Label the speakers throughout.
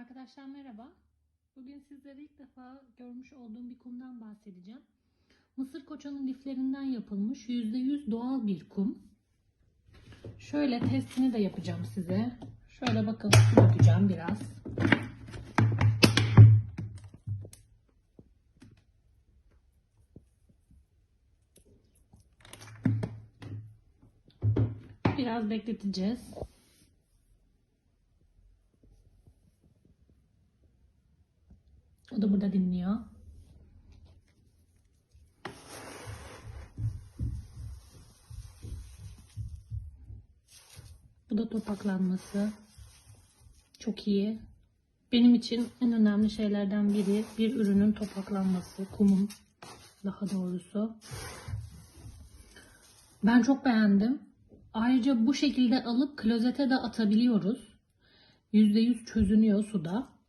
Speaker 1: Arkadaşlar merhaba. Bugün sizlere ilk defa görmüş olduğum bir kumdan bahsedeceğim. Mısır koçanın liflerinden yapılmış %100 doğal bir kum. Şöyle testini de yapacağım size. Şöyle bakın su dökeceğim biraz. Biraz bekleteceğiz. O da burada dinliyor. Bu da topaklanması. Çok iyi. Benim için en önemli şeylerden biri bir ürünün topaklanması, kumun daha doğrusu. Ben çok beğendim. Ayrıca bu şekilde alıp klozete de atabiliyoruz. %100 çözünüyor suda.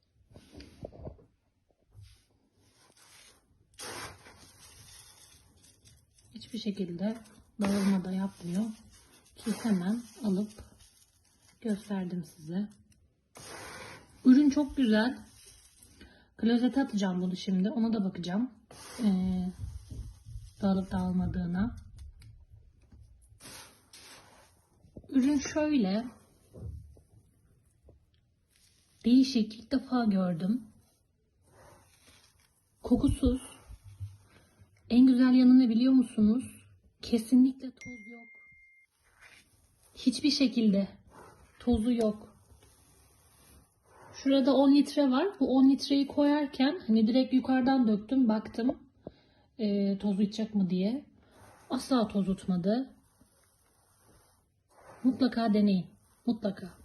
Speaker 1: Hiçbir şekilde dağılma da yapmıyor. Ki hemen alıp gösterdim size. Ürün çok güzel. Klozete atacağım bunu şimdi. Ona da bakacağım. Ee, dağılıp dağılmadığına. Ürün şöyle. Değişik. ilk defa gördüm. Kokusuz. En güzel yanı ne biliyor musunuz? Kesinlikle toz yok. Hiçbir şekilde tozu yok. Şurada 10 litre var. Bu 10 litreyi koyarken hani direkt yukarıdan döktüm. Baktım e, toz tutacak mı diye. Asla toz tutmadı. Mutlaka deneyin. Mutlaka.